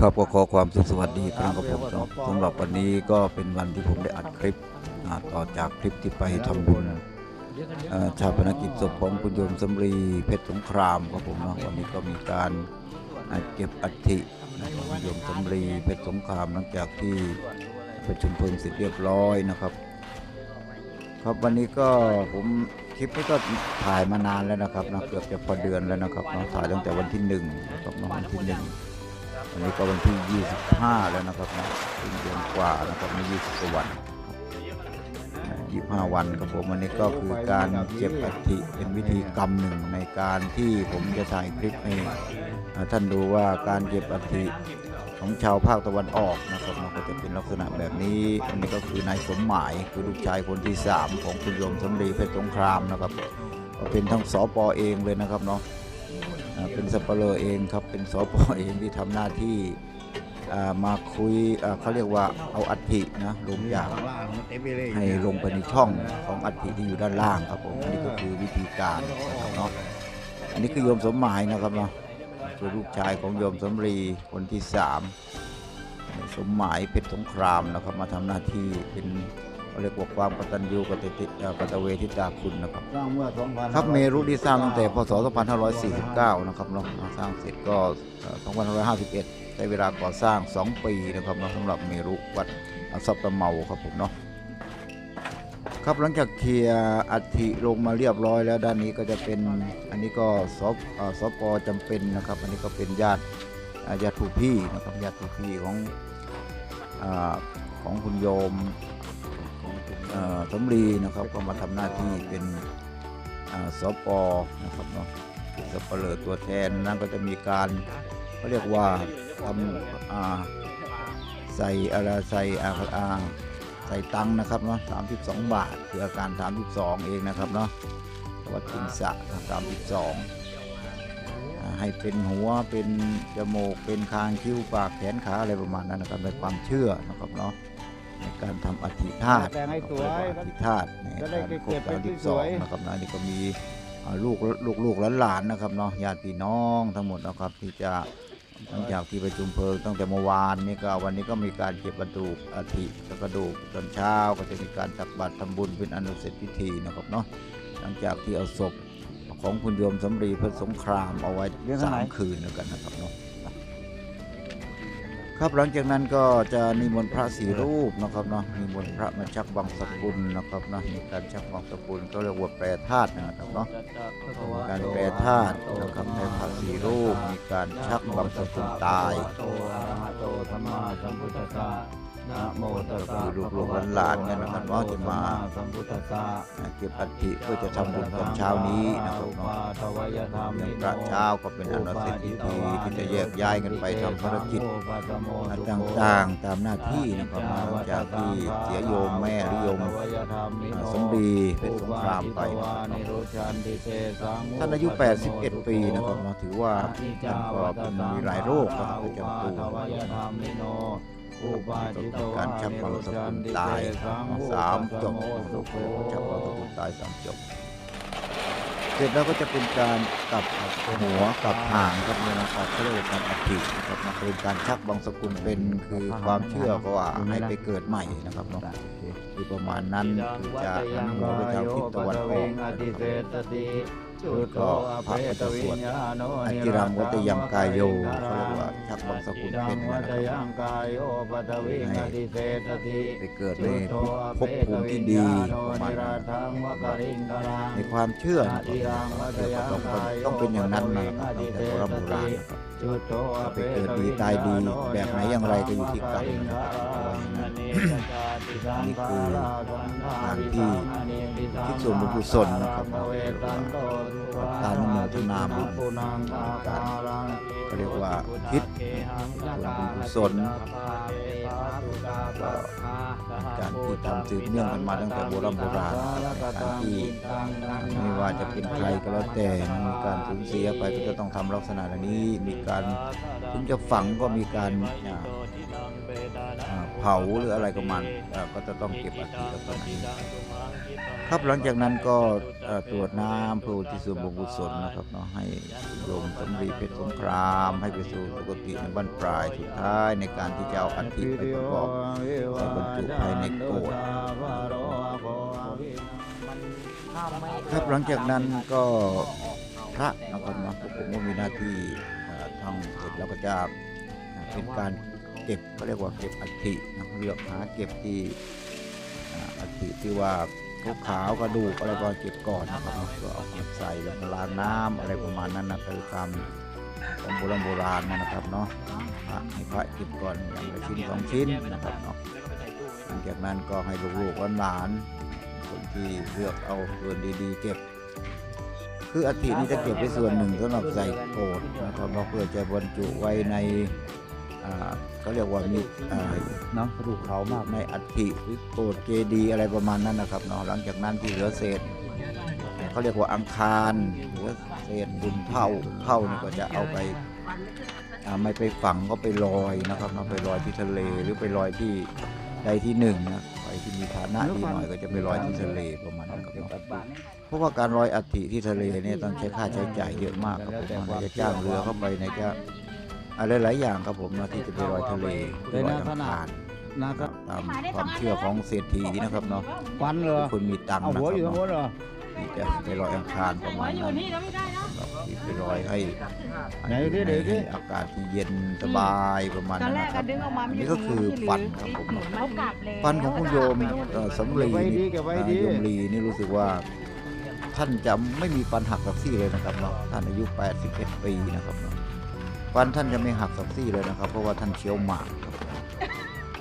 ครับก็ขอความสุขสวัสดีครับกับผมครับสำหรับวันนี้ก็เป็นวันที่ผมได้อัดคลิปต่อจากคลิปที่ไปทำบุญชาปนกิจศพของคุณโยมสำรีเพชรสงครามครับผมเนาะวันนี้ก็มีการเก็บอัฐิคุณโยมสำรีเพชรสงครามหลังจากที่ประชุมเพลิงเสร็จเรียบร้อยนะครับ ครับวันนี้ก็ผมคลิปนี้ก็ถ่ายมานานแล้วนะครับนะเกือบจะพอเดือนแล้วนะครับเนาะถ่ายตั้งแต่วันที่หนึ่งนะครับวันที่หนึ่ง วันนี้ก็วันที่ 25 แล้วนะครับนะเป็นเดือนกว่านะครับไม่20กว่าวัน25 วันครับผมวันนี้ก็คือการเก็บอัฐิเป็นวิธีกรรมหนึ่งในการที่ผมจะถ่ายคลิปให้ท่านดูว่าการเก็บอัฐิของชาวภาคตะวันออกนะครับมันก็จะเป็นลักษณะแบบนี้อันนี้ก็คือนายสมหมายคือลูกชายคนที่ 3 ของคุณโยมสำลีเพชรสงครามนะครับ ก็เป็นทั้งสอปอเองเลยนะครับเนาะ เป็นสับเลอเองครับเป็นสปเองที่ทำหน้าที่มาคุยเขาเรียกว่าเอาอัฐินะลงจากให้ลงไปในช่องของอัฐิที่อยู่ด้านล่างครับผมอันนี้ก็คือวิธีการนะครับเนาะอันนี้คือโยมสมหมายนะครับเนาะคือลูกชายของโยมสำรีคนที่สามสมหมายเพชรสงครามนะครับมาทำหน้าที่เป็น เขาเรียกว่าความกตัญญูกตติเอ่อกตเวทิตาคุณนะครับสร้างเมื่อ2,000ครับเมรุที่สร้างตั้งแต่พศ 2549 นะครับเนาะสร้างเสร็จก็เอ่อ2551 ใช้เวลาก่อสร้าง 2 ปีนะครับเนาะสำหรับเมรุวัดซับตะเมาครับผมเนาะครับหลังจากเคลียร์อัฐิลงมาเรียบร้อยแล้วด้านนี้ก็จะเป็นอันนี้ก็สปเอ่อสปจำเป็นนะครับ อันนี้ก็เป็นญาติอ่าญาติผู้พี่นะครับญาติผู้พี่ของอาของคุณโยมเอ่อ สมรีนะครับก็มาทำหน้าที่เป็นอ่าสปนะครับเนาะสปเหลอตัวแทนนั้นก็จะมีการเขาเรียกว่าทำใส่อะไรใส่อาอ่าใส่ตังนะครับเนาะ32บสองบาทคืออาการ32เองนะครับเนาะวัดจินสะ32อ่าให้เป็นหัวเป็นจมูกเป็นคางคิ้วปากแขนขาอะไรประมาณนั้นนะครับเป็นความเชื่อนะครับเนาะ ในการทำอธิธาตุแต่งให้สวยอธิธาตุในจะได้การครเก็บบไว้สามสิบสสอวงยนะครับนะนี่ก็มีอ่าลูกลูกลูกหลานๆนะครับเนาะญาติพี่น้องทั้งหมดนะครับที่จะหลังจากที่ประชุมเพลิงตั้งแต่เมื่อวานนี่ก็วันนี้ก็มีการเก็บกระดูกอาทิและกระดูกตอนเช้าก็จะมีการตักบาตรทำบุญเป็นอนุเสร็จพิธีนะครับเนาะหลังจากที่เอาศพของคุณโยมสำรีเพชรสงครามเอาไว้สามคืนแล้วกันนะครับเนาะ ครับหลังจากนั้นก็จะนิมนต์พระสี่รูปนะครับเนาะนิมนต์พระมาชักบังสกุลนะครับเนาะมีการชักบังสกุลก็เรียกว่าแปรธาตุนะครับเนาะมีการแปรธาตุนะครับในพระสี่รูปมีการชักบังสกุลตายโตอะระหะโตสัมมาสัมพุทธัสสะ นะโมตัสสะลูกหลานเนี่ยนะครับว่าจะมาเก็บอัฐิเพื่อจะทำบุญตอนเช้านี้นะครับอุปาเนาะอย่างพระเช้าก็เป็นอันเสร็จพิธีที่จะแยกย้ายกันไปทำภารกิจต่างๆตามหน้าที่นะครับจากที่เสียโยมแม่หรือโยมสมดีเป็นสงครามไปนะครับท่านอายุ 81 ปีนะครับเนาถือว่าท่านก็เป็นมีหลายโรคนะครับประจำตัว การชักบังสกุลตายสามจบชักบังสกุลตายสามจบ เสร็จแล้วก็จะเป็นการกลับหัวกลับหางครับเนี่ยนะครับเรียกการอัฐินะครับมันเป็นการชักบางสกุลเป็นคือความเชื่อก็ว่าให้ไปเกิดใหม่นะครับเนาะคือประมาณนั้นคือจะหันหัวไปทางทิศตะวันออก แล้วก็พระก็จะสวดอจิรังวัตยังกายโยเขาเรียกว่าชักบังสกุลเป็นนะครับให้ไปเกิดในภพภูมิที่ดีประมาณในความเชื่อนะครับต้องต้องเป็นอย่างนั้นนะครับตั้งแต่โบราณโบราณนะครับ จะไปเกิดดีตายดีแบบไหนอย่างไรก็อยู่ที่กรรมนะครับนี่คือทางที่ทิศส่วนบุญกุศลนะครับกานุโมทนาบุญการก็เรียกว่าคิด ส่วนบุญกุศลก็การที่ทำสืบเนื่องกันมาตั้งแต่โบราณโบราณการที่ไม่ว่าจะเป็นใครก็แล้วแต่มีการสูญเสียไปก็จะต้องทำลักษณะนี้มีการถึงจะฝังก็มีการเผาหรืออะไรก็มันก็จะต้องเก็บอัฐิลักษณะนี้ ครับหลังจากนั้นก็ตรวจน้ำเพื่ออุที่ส่วนบุญกุศลนะครับเนาะให้โยมสำรีเพชรสงคราม ให้ไปสู่สุคติในบ้านปลายสุดท้ายในการที่จะเอาอัฐิไปประกอบใส่บรรจุภายในโกรธครับหลังจากนั้นก็พระนะครับเนาะพวกผมก็มีหน้าที่เอ่อทำเสร็จแล้วก็จะเป็นการเก็บก็เรียกว่าเก็บอัฐินะเลือกหาเก็บที่อ่าอัฐิที่ว่า ขาวขาวกระดูกอะไรก็เก็บก่อนนะครับเนาะก็เอาเก็บใส่แล้วล้างน้ำอะไรประมาณนั้นนะคือตามของโบราณโบราณนะครับเนาะพระให้พระเก็บก่อนอย่างละชิ้นสองชิ้นนะครับเนาะหลังจากนั้นก็ให้ลูกๆหลานคนที่เลือกเอาส่วนดีๆ เก็บ คืออัฐินี่จะเก็บไว้ส่วนหนึ่งสำหรับใส่โกรธนะครับเพื่อจะบรรจุไว้ใน เขาเรียกว่ามีอ่าเนาะกระดูกเขามากในอัฐิหรือโกรธเจดีย์อะไรประมาณนั้นนะครับเนาะหลังจากนั้นที่เหลือเศษเขาเรียกว่าอังคารหรือเศษบุญเท่าเท่านี่ก็จะเอาไปอ่าไม่ไปฝังก็ไปลอยนะครับเนาะไปลอยที่ทะเลหรือไปลอยที่ใดที่หนึ่งนะไปที่มีฐานะดีหน่อยก็จะไปลอยที่ทะเลประมาณนั้นครับเนาะเพราะว่าการลอยอัฐิที่ทะเลเนี่ยต้องใช้ค่าใช้จ่ายเยอะมากครับผมมันจะจ้างเรือเข้าไปในยจะ อะไรหลายๆอย่างครับผมเนาะที่จะไปลอยทะเลไปลอยอังคารนะคครัรับบตามความเชื่อของเศรษฐีนะครับเนาะฟันเหรอคนมีตังค์เอานะหัควรับอยู่ข้างบเนาะนเหรอที่จะไปลอยอังคารประมาณนั้นครับที่ไปลอยให้ไหนดิเดี๋ยวดิให้อากาศที่เย็นสบายประมาณตอนนั้นแรกนะคก็รับดึงออกมาอันไม่นี้ใช่ก็คือฟันครับผมเขากลับแล้วฟันของคุณโยมเอ่อสำลีเก็บไว้ดีนี่เก็บไว้อ่าดีโยมลีนี่รู้สึกว่าท่านจะไม่มีฟันหักสักซี่เลยนะครับเนาะท่านอายุ 81 ปีนะครับเนาะ ฟันท่านจะไม่หักสักซี่เลยนะครับ เพราะว่าท่านเคี้ยวหมากครับ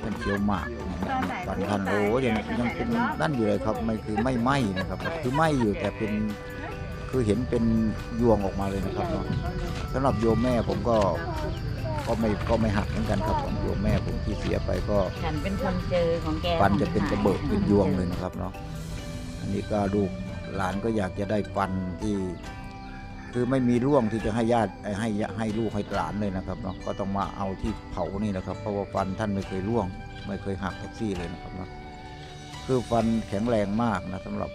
ท่านเคี้ยวหมากนะครับฟันท่านโอ้ยังยังเป็นนั่นอยู่เลยครับไม่คือไม่ไหม้นะครับ คือไหม้อยู่แต่เป็นคือเห็นเป็นยวงออกมาเลยนะครับเนาะสำหรับโยมแม่ผมก็ก็ไม่ก็ไม่หักเหมือนกันครับผมโยมแม่ผมที่เสียไปก็ฉันเป็นคนเจอของแกฟันจะเป็นกระเบิกเป็นยวงเลยนะครับเนาะอันนี้ก็ลูกหลานก็อยากจะได้ฟันที่ คือไม่มีร่วงที่จะให้ญาติให้ให้ลูกให้หลานเลยนะครับเนาะก็ต้องมาเอาที่เผานี่นะครับเพราะว่าฟันท่านไม่เคยร่วง ไม่เคยหักแท็กซี่เลยนะครับเนาะคือฟันแข็งแรงมากนะสำหรับ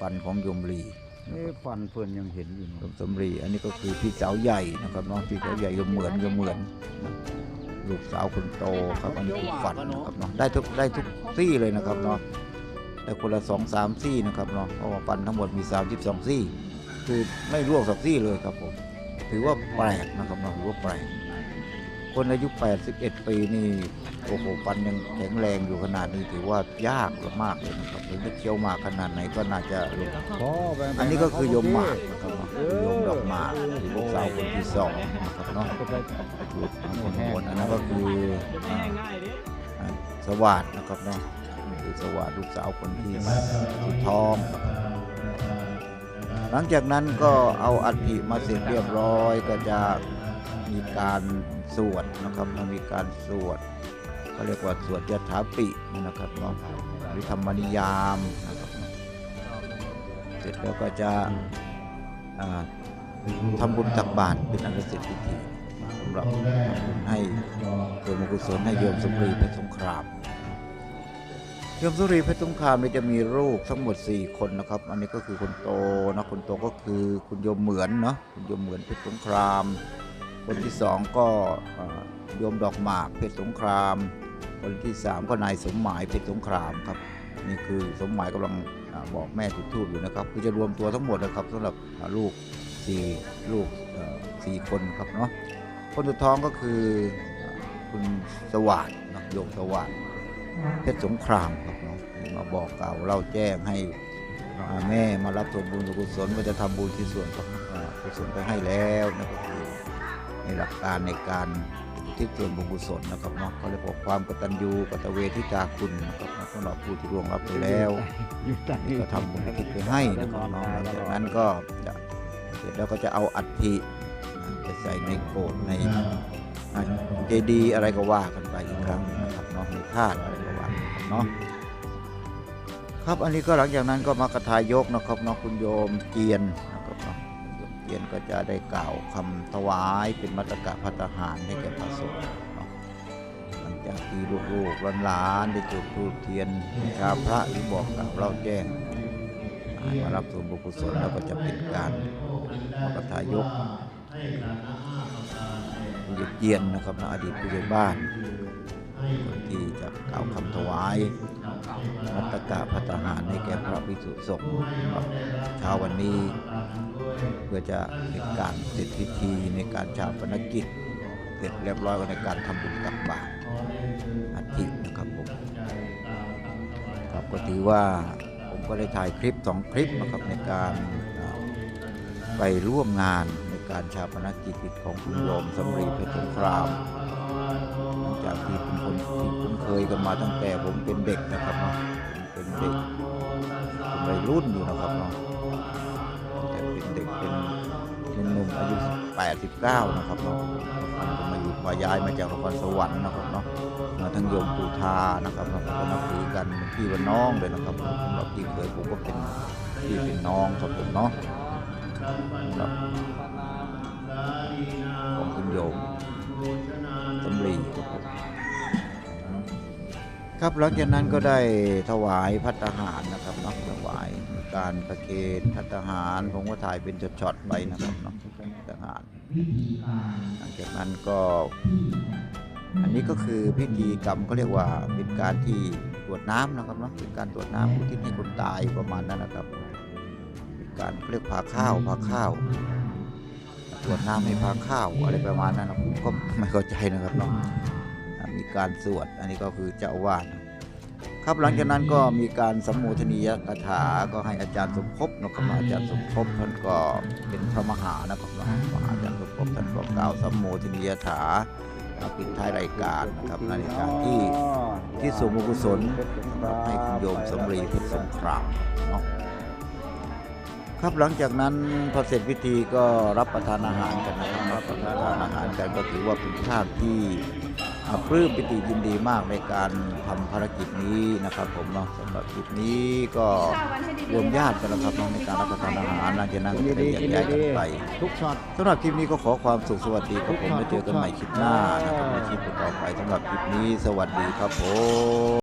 ฟันของโยมลีนี่ฟันเพิ่นยังเห็นอยู่โยเนอะมสำรี อันนี้ก็คือพี่สาวใหญ่นะครับเนาะพี่สาวใหญ่ก็เหมือนก็เหมือนนะลูกสาวคนโตครับอันนี้คือฟันนะครับเนาะได้ทุกได้ทุกซี่เลยนะครับเนาะแต่คนละสองสามซี่นะครับเนาะเพราะว่าฟันทั้งหมดมีสามสิบสองซี่ คือไม่ร่วงสักซี่เลยครับผม ถือว่าแปลกนะครับเนาะถือว่าแปลกคนอายุ 81 ปีนี่โอ้โหฟันยังแข็งแรงอยู่ขนาดนี้ถือว่ายากมากเลยนะครับถึงจะเคี้ยวมากขนาดไหนก็น่าจะลงพ่วงอันนี้ก็คือยมหมากนะครับยมดอกหมากลูกสาวคนที่สองนะครับเนาะก็ไปลูกคนบนอันนั้นก็คือสวัสดนะครับเนาะคือสวัสดลูกสาวคนที่สุดท้อง หลังจากนั้นก็เอาอัฐิมาเสร็จเรียบร้อยก็จะมีการสวดนะครับมีการสวดเขาเรียกว่าสวดยถาปินะครับเนาะหรือธรรมนิยามนะครับเสร็จแล้วก็จะอ่าทำบุญตักบาตรเป็นอันเสร็จพิธีสำหรับทำบุญให้ส่วนบุญกุศลให้โยมสมรีเป็นสงคราม ยมสุรีเพชรสงครามเนี่ยจะมีลูกทั้งหมด 4 คนนะครับ อันนี้ก็คือคนโตนะคนโตก็คือคุณโยมเหมือนเนาะคุณโยมเหมือนเพชรสงคราม คนที่สองก็โยมดอกหมากเพชรสงคราม คนที่สามก็นายสมหมายเพชรสงครามครับนี่คือสมหมายกำลังอบอกแม่จุดทูบอยู่นะครับคือจะรวมตัวทั้งหมดนะครับสำหรับลูกสี่ลูกเอ่อสี่คนครับเนาะคนสุดท้องก็คือคุณสวัสดเนะโยมสวัสด์ เพชรสงครามครับเนาะมาบอกกล่าวเล่าแจ้งให้อ่าแม่มารับส่วนบุญส่วนกุศลว่าจะทำบุญที่ส่วนกุศลไปให้แล้วนะก็คือในหลักการในการที่ส่วนบุญกุศลนะครับเนาะเขาเรียกว่าความกตัญญูกตเวทิตาคุณนะครับเนาะสำหรับผู้ที่ร่วงรับไปแล้วนี่ก็ทำบุญทิศไปให้นะครับเนาะหลังจากนั้นก็จะเสร็จแล้วก็จะเอาอัฐิไปใส่ในโกรธในเจดีย์อะไรก็ว่ากันไปอีกครั้งนะครับเนาะในธาตุอะไร เนาะครับอันนี้ก็หลังจากนั้นก็มากระทายกนะครับเนาะคุณโยมเกียนนะครับเนาะโยมเกียนก็จะได้กล่าวคำถวายเป็นมัตตกะพัตหารให้แก่พระสงฆ์เนาะหลังจากที่ลูกๆหลานๆได้จุดธูปเทียนชาพระหรือบอกกล่าวเล่าแจ้งมารับส่วนบุญกุศลแล้วก็จะเป็นการมกทายกผู้ใหญ่เกียนนะครับนะอดีตผู้ใหญ่บ้าน ที่จะกล่าวคำถวายมัตตกะพัฒหารให้แก่พระภิกษุสงฆ์เช้าวันนี้ เพื่อจะเป็นการเสร็จพิธีในการชาปนกิจ เสร็จเรียบร้อยในการทำบุญตักบาตรอาทินะครับผมครับก็ถือว่าผมก็ได้ถ่ายคลิปสองคลิปนะครับในการไปร่วมงานในการชาปนกิจของคุณโยมสำรีเพชรสงคราม จากที่เป็นคนที่คุ้นเคยกันมาตั้งแต่ผมเป็นเด็กนะครับเนาะเป็นเด็กเป็นวัยรุ่นอยู่นะครับเนาะแต่เป็นเด็กเป็นหนุ่มอายุ89นะครับเนาะมันก็มาอยู่มาย้ายมาจากนครสวรรค์นะครับเนาะมาทั้งโยมปูทานะครับเราก็นับถือกันเป็นพี่เป็นน้องเลยนะครับสำหรับพี่เคยผมก็เป็นพี่เป็นน้องครับผมเนาะสำหรับของคุณโยม ครับหลังจากนั้นก็ได้ถวายพัตตาหารนะครับเนาะถวายการประเคนพัตตาหารผมก็ถ่ายเป็นช็อตๆไปนะครับเนาะพัตตาหารหลังจากนั้นก็ อันนี้ก็คือพิธีกรรมเขาเรียกว่าเป็นการที่ตรวจน้ำนะครับเนาะเป็นการตรวจน้ำอุทิศให้คนตายประมาณนั้นนะครับเป็นการเขาเรียกพาข้าวพาข้าวตรวจน้ำให้พาข้าวอะไรประมาณนั้นนะผมก็ไม่เข้าใจนะครับเนาะอ่า มีการสวด อันนี้ก็คือเจ้าอาวาสครับหลังจากนั้นก็มีการสัมโมทนียกถา ก็ให้อาจารย์สมภพนะครับอาจารย์สมภพท่านก็เป็นพระมหานะครับมหาอาจารย์สมภพท่านก็กล่าวสัมโมทนียถาปิดท้ายรายการนะครับในรายการที่ที่สมบุกุศลนะครับให้คุณโยมสำรีเพชรสงครามเนาะครับหลังจากนั้นพอเสร็จพิธีก็รับประทานอาหารกันนะครับรับประทานอาหารกันก็ถือว่าเป็นภาพที่ ปลื้มปิติยินดีมากในการทำภารกิจนี้นะครับ ผมเนาะสำหรับคลิปนี้ก็รวมญาติกันแล้วครับเนาะในการรับประทานอาหารหลังจากนั้นก็จะได้แยกย้ายกันไปทุกช็อตสำหรับคลิปนี้ก็ขอความสุขสวัสดีครับผมไว้เจอกันใหม่คลิปหน้านะครับในคลิปต่อไปสำหรับคลิปนี้สวัสดีครับผม